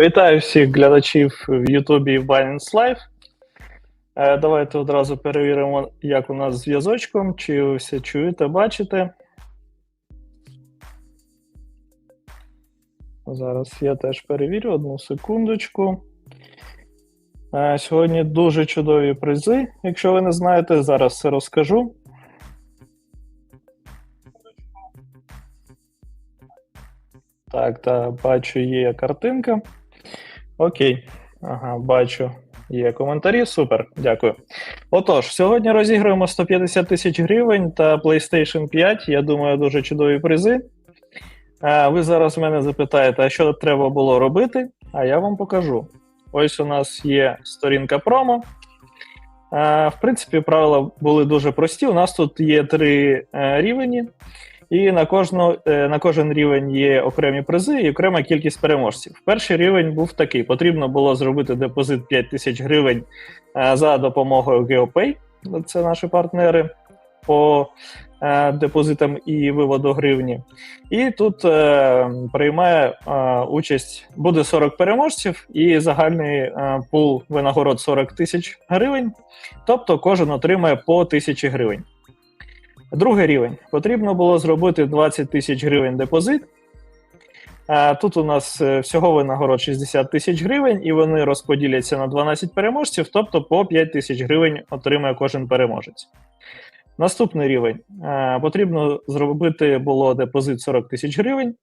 Вітаю всіх глядачів в Ютубі Binance Live. Е, Давайте одразу перевіримо, як у нас з зв'язочком, чи ви все чуєте, бачите. Зараз я теж перевірю одну секундочку. Е, Сьогодні дуже чудові призи. Якщо ви не знаєте, зараз все розкажу. Так, так, бачу, є картинка. Окей. Ага, бачу. Є коментарі. Супер, дякую. Отож, сьогодні розіграємо 150 тисяч гривень та PlayStation 5. Я думаю, дуже чудові призи. А, ви зараз мене запитаєте, а що треба було робити? А я вам покажу. Ось у нас є сторінка промо. А, в принципі, правила були дуже прості. У нас тут є три е, рівні. І на кожну, е, на кожен рівень є окремі призи і окрема кількість переможців. Перший рівень був такий: потрібно було зробити депозит 5 тисяч гривень е, за допомогою GeoPay. Це наші партнери по е, депозитам і виводу гривні. І тут приймає участь буде 40 переможців, і загальний пул винагород 40 тисяч гривень. Тобто кожен отримає по тисячі гривень. Другий рівень. Потрібно було зробити 20 тисяч гривень депозит. Тут у нас е, всього винагород 60 тисяч гривень, і вони розподіляться на 12 переможців, тобто по 5 тисяч гривень отримає кожен переможець. Наступний рівень. Потрібно зробити було депозит 40 тисяч гривень.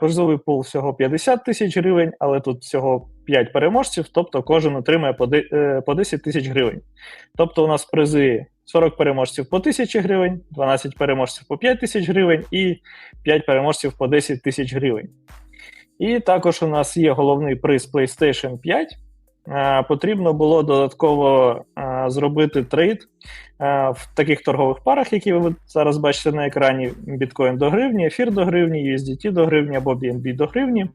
Призовий пул всього 50 тисяч гривень, але тут всього 5 переможців, тобто кожен отримає е, по 10 тисяч гривень. Тобто у нас призи 40 переможців по 1000 гривень, 12 переможців по 5 тисяч гривень і 5 переможців по 10 тисяч гривень. І також у нас є головний приз PlayStation 5. Е, Потрібно було додатково е, зробити трейд е, в таких торгових парах, які ви зараз бачите на екрані: біткоін до гривні, ефір до гривні, USDT до гривні або BNB до гривні.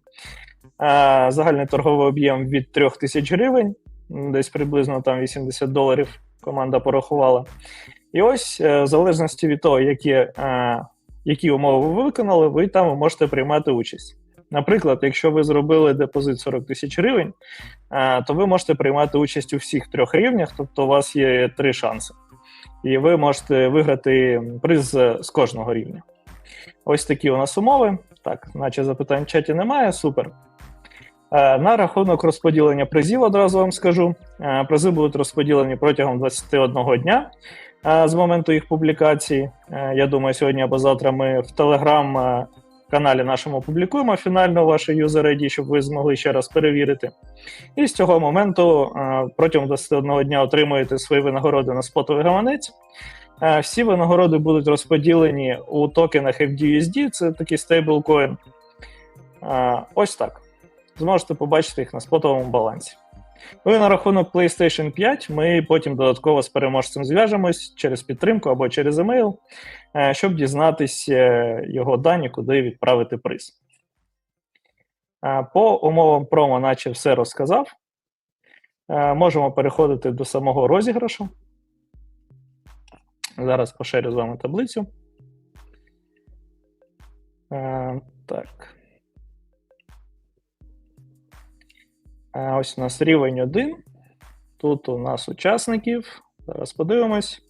Загальний торговий об'єм від 3000 гривень, десь приблизно там 80 доларів команда порахувала. І ось, е, в залежності від того, які, е, які умови ви виконали, ви там можете приймати участь. Наприклад, якщо ви зробили депозит 40 тисяч гривень, е, то ви можете приймати участь у всіх трьох рівнях, тобто у вас є три шанси. І ви можете виграти приз з з кожного рівня. Ось такі у нас умови. Так, наче запитань в чаті немає, супер. Е, На рахунок розподілення призів одразу вам скажу. Е, Призи будуть розподілені протягом 21 дня е, з моменту їх публікації. Я думаю, сьогодні або завтра ми в телеграм-каналі нашому публікуємо фінально ваше user ID, щоб ви змогли ще раз перевірити. І з цього моменту протягом 21 дня отримуєте свої винагороди на спотовий гаманець. Всі винагороди будуть розподілені у токенах FDUSD, це такий стейблкоін. Ось так зможете побачити їх на спотовому балансі. Ну і на рахунок PlayStation 5 ми потім додатково з переможцем зв'яжемось через підтримку або через емейл, е, щоб дізнатися його дані, куди відправити приз. Е, По умовам промо, наче все розказав. Е, Можемо переходити до самого розіграшу. Зараз поширю з вами таблицю. Е, Так. Ось у нас рівень 1. Тут у нас учасників. Зараз подивимось.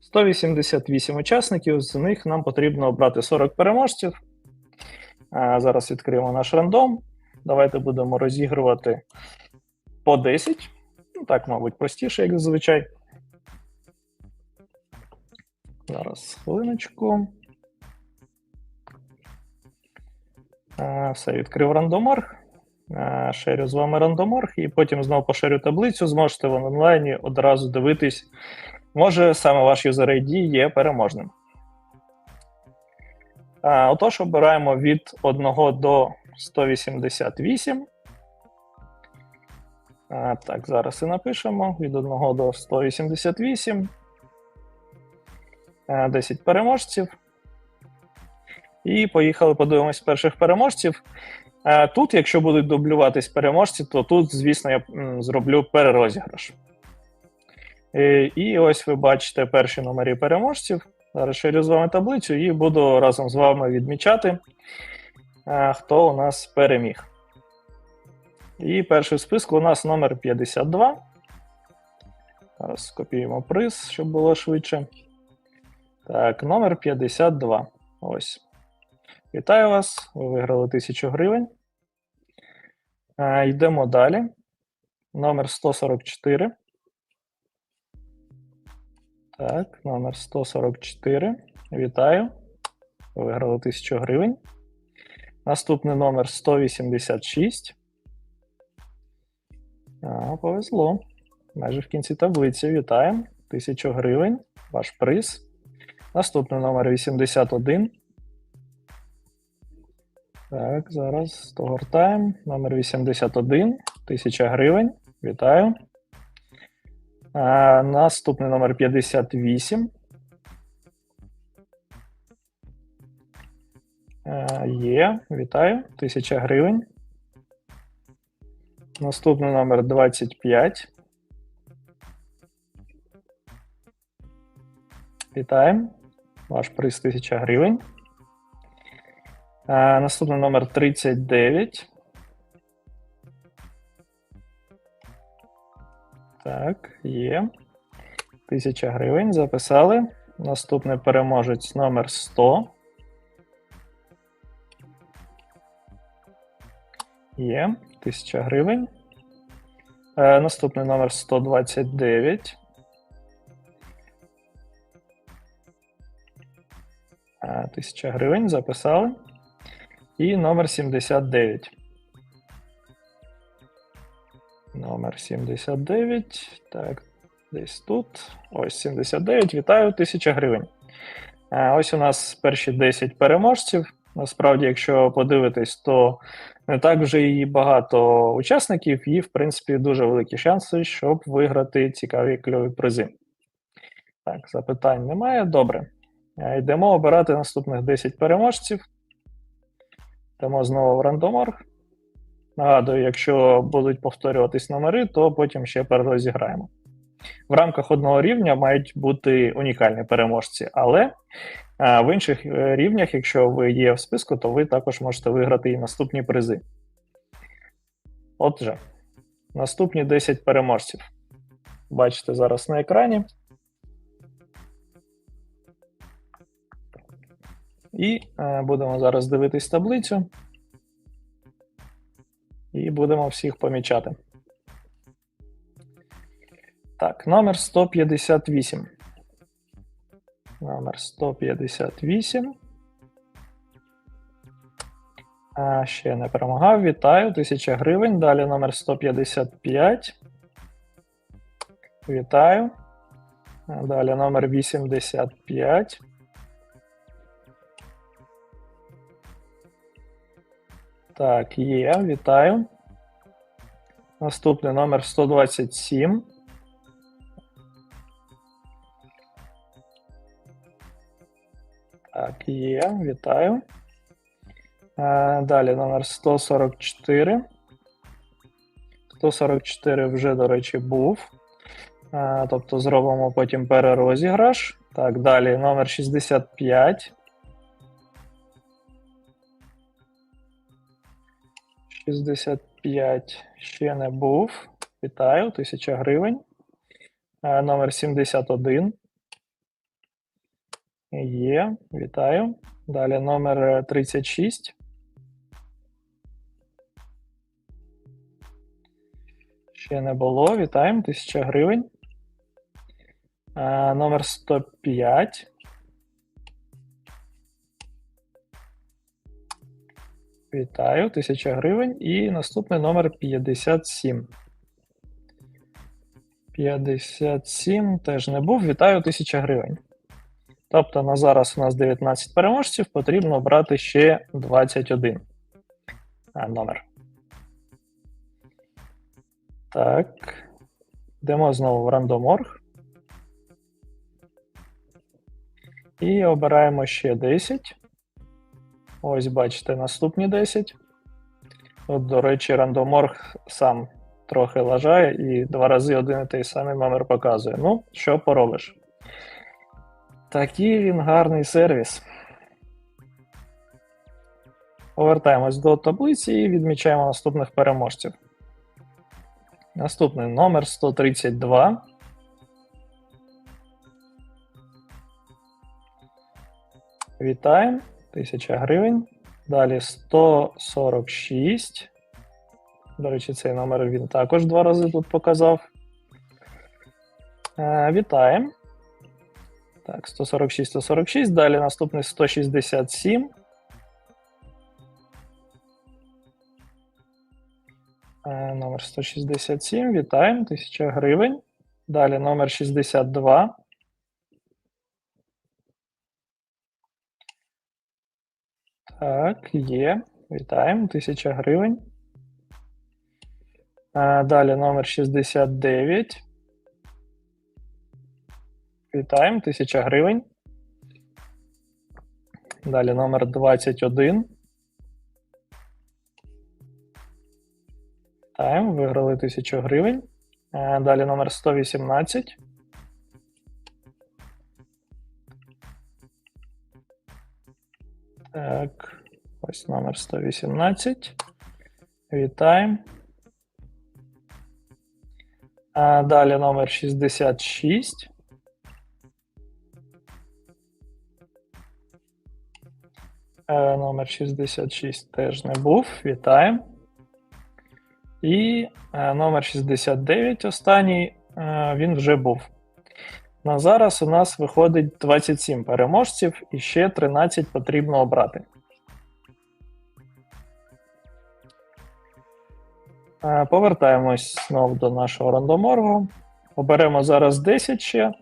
188 учасників, з них нам потрібно обрати 40 переможців. Зараз відкриємо наш рандом. Давайте будемо розігрувати по 10. Ну, так, мабуть, простіше, як зазвичай. Зараз хвилиночку. Все, відкрив рандомарк. Е, Шерю з вами рандоморг, і потім знову поширю таблицю. Зможете в онлайні одразу дивитись. Може, саме ваш user ID є переможним. Е, Отож, обираємо від 1 до 188. Е, Так, зараз і напишемо: від 1 до 188. Е, 10 переможців. І поїхали, подивимось перших переможців. Е, Тут, якщо будуть дублюватись переможці, то тут, звісно, я зроблю перерозіграш. Е, І ось ви бачите перші номери переможців. Зараз ширю з вами таблицю і буду разом з вами відмічати, е, хто у нас переміг. І перший в списку у нас номер 52. Зараз скопіюємо приз, щоб було швидше. Так, номер 52. Ось. Вітаю вас. Ви виграли 1000 гривень. А, йдемо далі. Номер 144. Так, номер 144. Вітаю. Ви виграли 1000 гривень. Наступний номер 186. А, Повезло. Майже в кінці таблиці. Вітаємо. 1000 гривень. Ваш приз. Наступний номер 81. Так, зараз догортаємо. Номер 81. 1000 гривень. Вітаю. А, Наступний номер 58. А, Є, вітаю. 1000 гривень. Наступний номер 25. Вітаємо. Ваш приз 1000 гривень. Наступний номер 39. Так, є. 1000 гривень. Записали. Наступний переможець номер 100. Є. 1000 гривень. Е, Наступний номер 129. Е, 1000 гривень. Записали. І номер 79. Номер 79. Так, десь тут. Ось 79. Вітаю, 1000 гривень. Ось у нас перші 10 переможців. Насправді, якщо подивитись, то не так вже і багато учасників, і, в принципі, дуже великі шанси, щоб виграти цікаві кльові призи. Так, запитань немає. Добре. Йдемо обирати наступних 10 переможців. Йдемо знову в рандоморг. Нагадую, якщо будуть повторюватись номери, то потім ще перерозіграємо. В рамках одного рівня мають бути унікальні переможці, але а, в інших е, рівнях, якщо ви є в списку, то ви також можете виграти і наступні призи. Отже, наступні 10 переможців. Бачите зараз на екрані. І е, будемо зараз дивитись таблицю. І будемо всіх помічати. Так, номер 158. Номер 158. А, ще не перемагав. Вітаю. 1000 гривень. Далі номер 155. Вітаю. Далі номер 85. Так, є, вітаю. Наступний номер 127. Так, є, вітаю. Е, Далі номер 144. 144 вже, до речі, був. Е, Тобто зробимо потім перерозіграш. Так, далі номер 65. 65 ще не був. Вітаю, 1000 гривень. Е, Номер 71. Є, вітаю. Далі номер е, 36. Ще не було. Вітаємо, 1000 гривень. Е, Номер 105. Вітаю, 1000 гривень. І наступний номер 57. 57 теж не був. Вітаю, 1000 гривень. Тобто на зараз у нас 19 переможців, потрібно брати ще 21 а, номер. Так. Йдемо знову в рандоморг. І обираємо ще 10. Ось, бачите, наступні 10. От, до речі, рандоморг сам трохи лажає і два рази один і той самий номер показує. Ну, що поробиш? Такий він гарний сервіс. Повертаємось до таблиці і відмічаємо наступних переможців. Наступний номер 132. Вітаємо. 1000 гривень. Далі 146. До речі, цей номер він також два рази тут показав. Е, Вітаємо. Так, 146, 146. Далі наступний 167. Е, Номер 167. Вітаємо. 1000 гривень. Далі номер 62. Так, є. Вітаємо. 1000 гривень. Е, Далі номер 69. Вітаємо. 1000 гривень. Далі номер 21. Вітаємо. Виграли 1000 гривень. Е, Далі номер 118. Так, ось номер 118. Вітаємо. А далі номер 66. Е, Номер 66 теж не був. Вітаємо. І е, номер 69, останній, е, він вже був. На зараз у нас виходить 27 переможців і ще 13 потрібно обрати. Е, Повертаємось знову до нашого рандоморгу. Оберемо зараз 10 ще,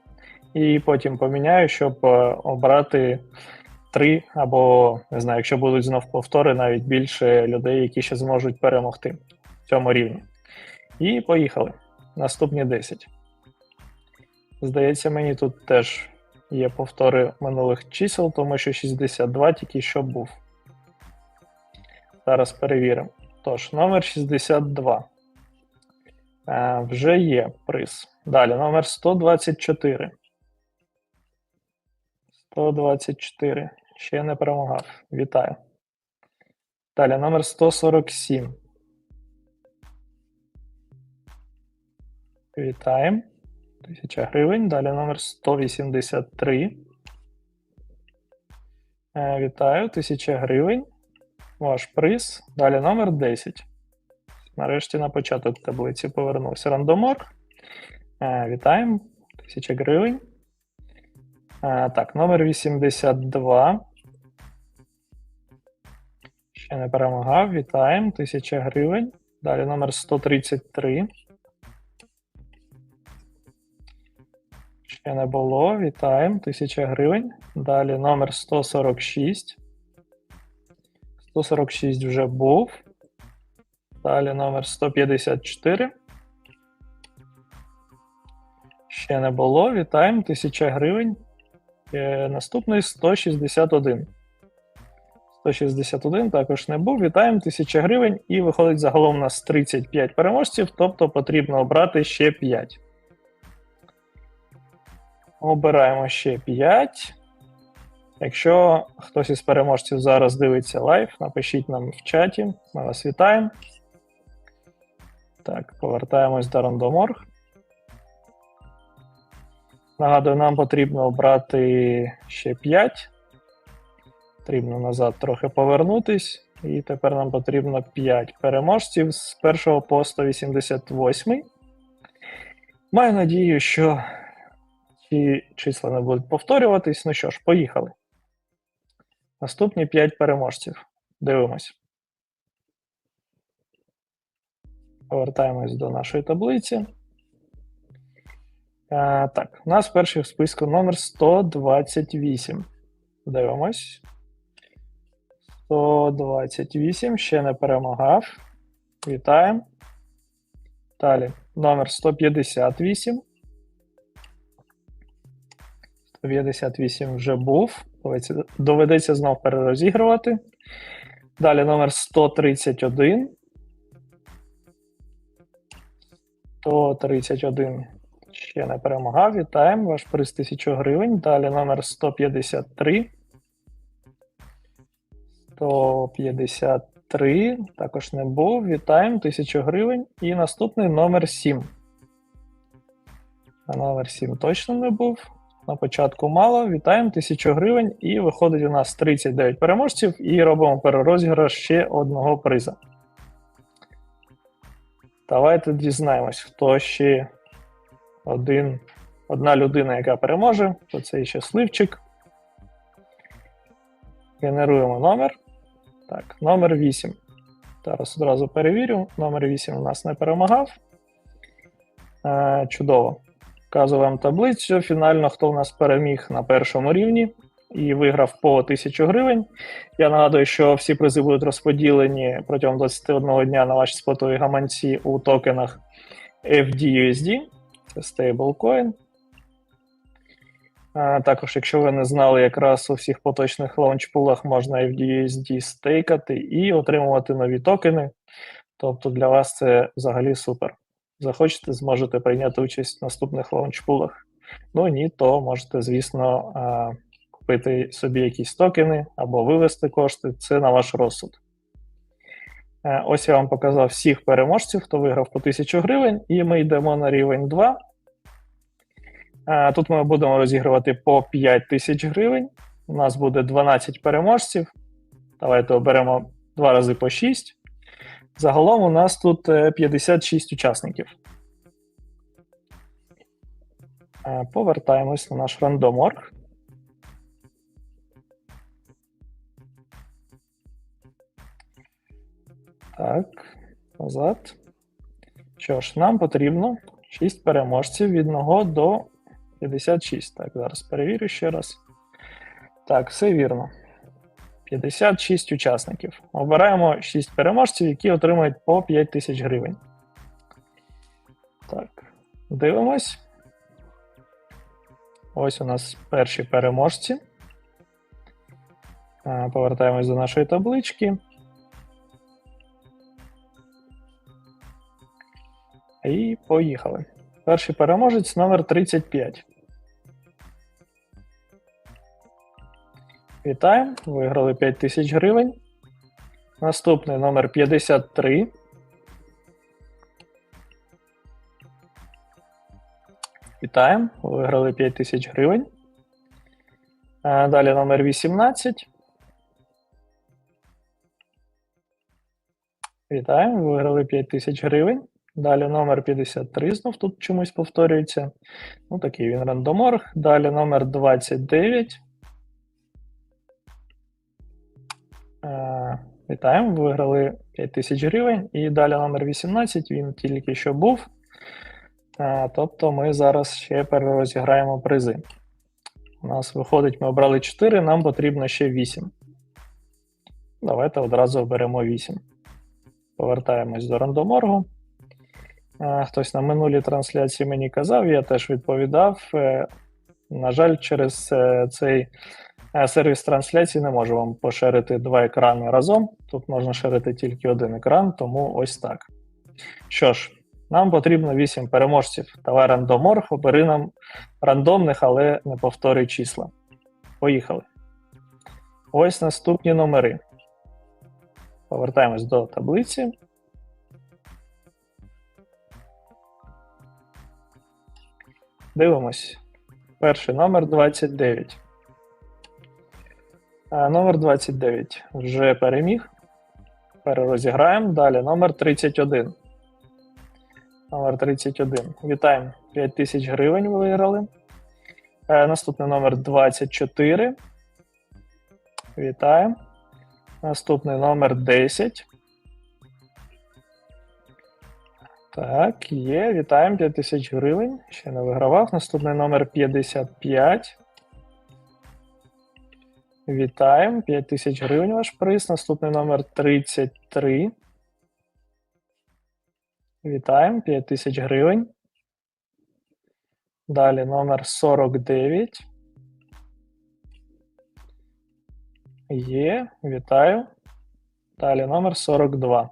і потім поміняю, щоб е, обрати 3 або, не знаю, якщо будуть знов повтори, навіть більше людей, які ще зможуть перемогти в цьому рівні. І поїхали. Наступні 10. Здається, мені тут теж є повтори минулих чисел, тому що 62 тільки що був. Зараз перевіримо. Тож, номер 62. Е, вже є приз. Далі, номер 124. 124. Ще не перемагав. Вітаю. Далі, номер 147. Вітаємо. 1000 гривень. Далі номер 183. Е, Вітаю, 1000 гривень. Ваш приз. Далі номер 10. Нарешті на початок таблиці повернувся рандомор. Е, Вітаємо. 1000 гривень. Е, Так, номер 82. Ще не перемагав. Вітаємо. 1000 гривень. Далі номер 133. Ще не було. Вітаємо. 1000 гривень. Далі номер 146. 146 вже був. Далі номер 154. Ще не було. Вітаємо. 1000 гривень. Е, Наступний 161. 161 також не був. Вітаємо 1000 гривень. І виходить загалом у нас 35 переможців, тобто потрібно обрати ще 5. Обираємо ще 5. Якщо хтось із переможців зараз дивиться лайв, напишіть нам в чаті. Ми вас вітаємо. Так, повертаємось до рандоморг. Нагадую, нам потрібно обрати ще 5. Потрібно назад трохи повернутись. І тепер нам потрібно 5 переможців з 1 по 188. Маю надію, що ці числа не будуть повторюватись. Ну що ж, поїхали. Наступні 5 переможців. Дивимось. Повертаємось до нашої таблиці. А, так, у нас перший в списку номер 128. Дивимось. 128. Ще не перемагав. Вітаємо. Далі номер 158. 158 вже був. Доведеться- знов перерозігрувати. Далі номер 131. 131 ще не перемагав. Вітаємо. Ваш приз 1000 гривень. Далі номер 153. 53. Також не був. Вітаємо, 1000 гривень. І наступний номер 7. А номер 7 точно не був. На початку мало. Вітаємо, 1000 гривень. І виходить у нас 39 переможців. І робимо перерозіграш ще одного приза. Давайте дізнаємось, хто ще один, одна людина, яка переможе, то цей щасливчик. Генеруємо номер. Так, номер 8. Зараз одразу перевірю. Номер 8 у нас не перемагав. Е, Чудово. Вказуємо таблицю. Фінально, хто у нас переміг на першому рівні і виграв по 1000 гривень. Я нагадую, що всі призи будуть розподілені протягом 21 дня на ваші спотові гаманці у токенах FDUSD. Це стейблкоін. Також, якщо ви не знали, якраз у всіх поточних лаунчпулах можна FDUSD стейкати і отримувати нові токени. Тобто для вас це взагалі супер. Захочете, зможете прийняти участь в наступних лаунчпулах. Ну ні, то можете, звісно, купити собі якісь токени або вивести кошти. Це на ваш розсуд. Е, ось я вам показав всіх переможців, хто виграв по 1000 гривень, і ми йдемо на рівень 2. Е, тут ми будемо розігрувати по 5 тисяч гривень. У нас буде 12 переможців. Давайте оберемо 2 рази по 6. Загалом у нас тут 56 е, учасників. Повертаємось на наш рандом.org. Так, назад. Що ж, нам потрібно 6 переможців від 1 до 56. Так, зараз перевірю ще раз. Так, все вірно. 56 учасників. Обираємо 6 переможців, які отримають по 5 тисяч гривень. Так, дивимось. Ось у нас перші переможці. Повертаємось до нашої таблички. І поїхали. Перший переможець номер 35. Вітаємо. Виграли 5 тисяч гривень. Наступний номер 53. Вітаємо. Виграли 5 тисяч гривень. Далі номер 18. Вітаємо. Виграли 5 тисяч гривень. Далі номер 53 знов тут чомусь повторюється. Ну, такий він рандоморг. Далі номер 29. Вітаємо, виграли 5000 гривень. І далі номер 18, він тільки що був. Е, тобто ми зараз ще перерозіграємо призи. У нас виходить, ми обрали 4, нам потрібно ще 8. Давайте одразу оберемо 8. Повертаємось до рандоморгу. Хтось на минулій трансляції мені казав, я теж відповідав. Е, на жаль, через е, цей е, сервіс трансляції не можу вам поширити два екрани разом. Тут можна ширити тільки один екран, тому ось так. Що ж, нам потрібно 8 переможців. Давай рандоморг, обери нам рандомних, але не повторюй числа. Поїхали. Ось наступні номери. Повертаємось до таблиці. Дивимось. Перший номер 29. А, Номер 29 вже переміг. Перерозіграємо. Далі номер 31. Номер 31. Вітаємо. 5 тисяч гривень виграли. Е, наступний номер 24. Вітаємо. Наступний номер 10. Так, є. Вітаємо 5 тисяч гривень. Ще не вигравав. Наступний номер 55. Вітаємо. 5 тисяч гривень ваш приз. Наступний номер 33. Вітаємо. 5 тисяч гривень. Далі номер 49. Є. Вітаю. Далі номер 42.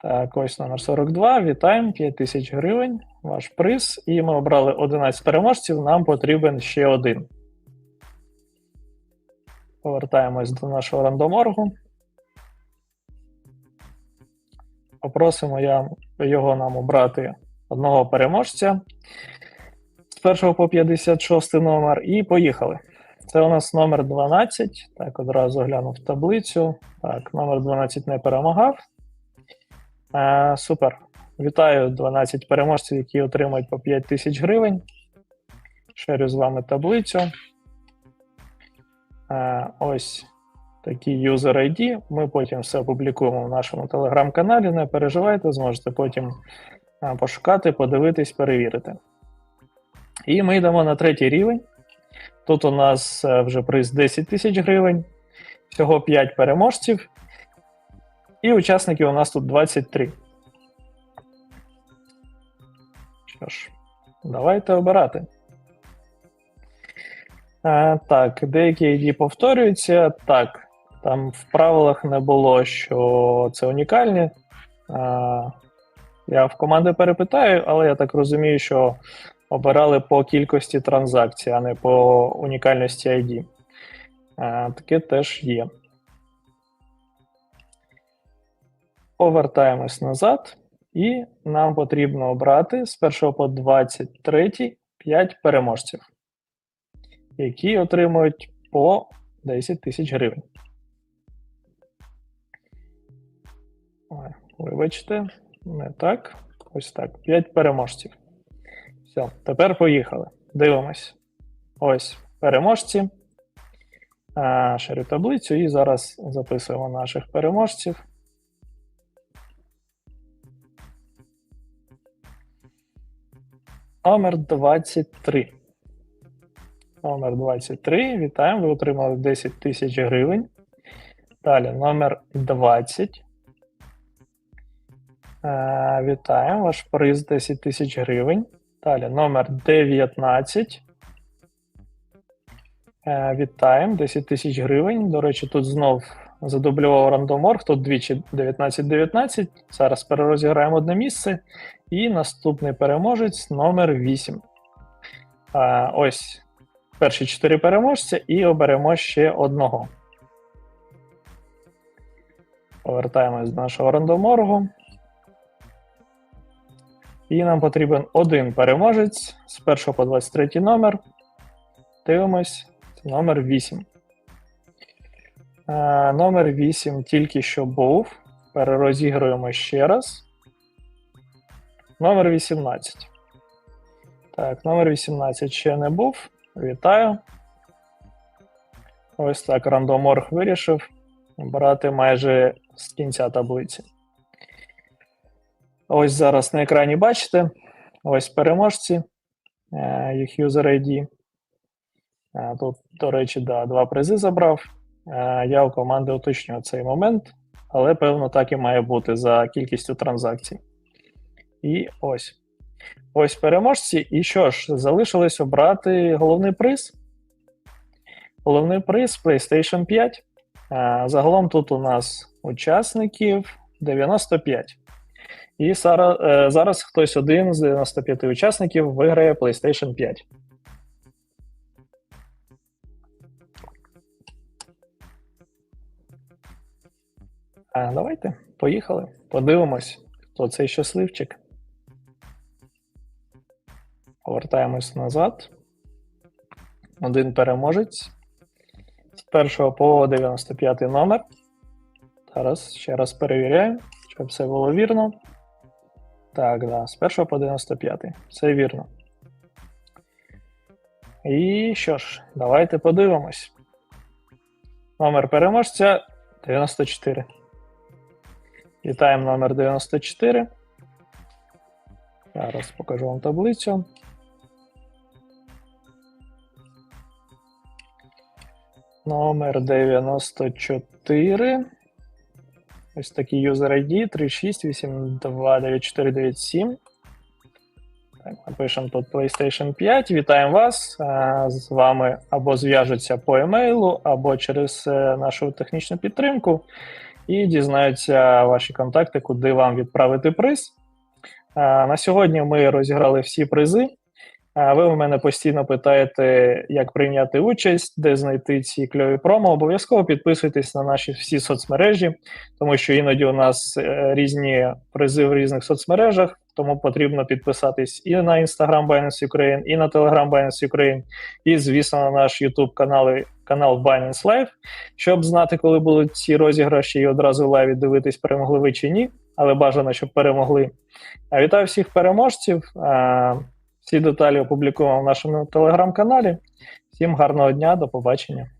Так, ось номер 42. Вітаємо 5 тисяч гривень. Ваш приз. І ми обрали 11 переможців. Нам потрібен ще один. Повертаємось до нашого рандоморгу. Попросимо я, його нам обрати одного переможця з 1 по 56 номер, і поїхали. Це у нас номер 12. Так, одразу глянув таблицю. Так, номер 12 не перемагав. Е, Супер. Вітаю 12 переможців, які отримають по 5 тисяч гривень. Шерю з вами таблицю. Ось такий user ID. Ми потім все опублікуємо в нашому телеграм-каналі. Не переживайте, зможете потім пошукати, подивитись, перевірити. І ми йдемо на третій рівень. Тут у нас е, вже приз 10 тисяч гривень, всього 5 переможців. І учасників у нас тут 23. Що ж, давайте обирати. Е, так, деякі ID повторюються. Так, там в правилах не було, що це унікальні. Е, я в команди перепитаю, але я так розумію, що обирали по кількості транзакцій, а не по унікальності ID. Е, таке теж є. Повертаємось назад, і нам потрібно обрати з 1 по 23 5 переможців, які отримують по 10 тисяч гривень. Вибачте, не так. Ось так. 5 переможців. Все, тепер поїхали. Дивимось. Ось переможці. А, таблицю і зараз записуємо наших переможців. Номер 23. Номер 23. Вітаємо. Ви отримали 10 тисяч гривень. Далі номер 20. Е, Вітаємо. Ваш приз 10 тисяч гривень. Далі номер 19. Е, Вітаємо. 10 тисяч гривень. До речі, тут знов задублював рандоморг. Тут двічі 19-19. Зараз перерозіграємо одне місце. І наступний переможець номер 8. Е, Ось перші 4 переможця, і оберемо ще одного. Повертаємось до нашого рандоморгу. І нам потрібен один переможець з 1 по 23 номер. Дивимось, це номер 8. Е, номер 8 тільки що був. Перерозігруємо ще раз. Номер 18. Так, номер 18 ще не був. Вітаю. Ось так рандоморг вирішив брати майже з кінця таблиці. Ось зараз на екрані бачите. Ось переможці, е, їх user ID. Е, Тут, до речі, да, два призи забрав. Е, Я у команди уточнюю цей момент, але певно так і має бути за кількістю транзакцій. І ось. Ось переможці. І що ж, залишилось обрати головний приз. Головний приз PlayStation 5. Е, Загалом тут у нас учасників 95. І е, зараз хтось один з 95 учасників виграє PlayStation 5. А, давайте, поїхали. Подивимось, хто цей щасливчик. Повертаємось назад. Один переможець. З 1 по 95 номер. Зараз ще раз перевіряємо, щоб все було вірно. Так, да, з 1 по 95. Все вірно. І що ж, давайте подивимось. Номер переможця 94. Вітаємо номер 94. Зараз покажу вам таблицю. Номер 94. Ось такий user ID 36829497. Так, напишемо тут PlayStation 5. Вітаємо вас. Е, З вами або зв'яжуться по емейлу, або через е, нашу технічну підтримку, і дізнаються ваші контакти, куди вам відправити приз. Е, На сьогодні ми розіграли всі призи. А ви у мене постійно питаєте, як прийняти участь, де знайти ці кльові промо. Обов'язково підписуйтесь на наші всі соцмережі, тому що іноді у нас е, різні призи в різних соцмережах, тому потрібно підписатись і на Instagram Binance Ukraine, і на Telegram Binance Ukraine, і, звісно, на наш YouTube канал, канал Binance Live, щоб знати, коли будуть ці розіграші, і одразу лайві дивитись, перемогли ви чи ні, але бажано, щоб перемогли. Вітаю всіх переможців. Всі деталі опублікуємо в нашому телеграм-каналі. Всім гарного дня, до побачення.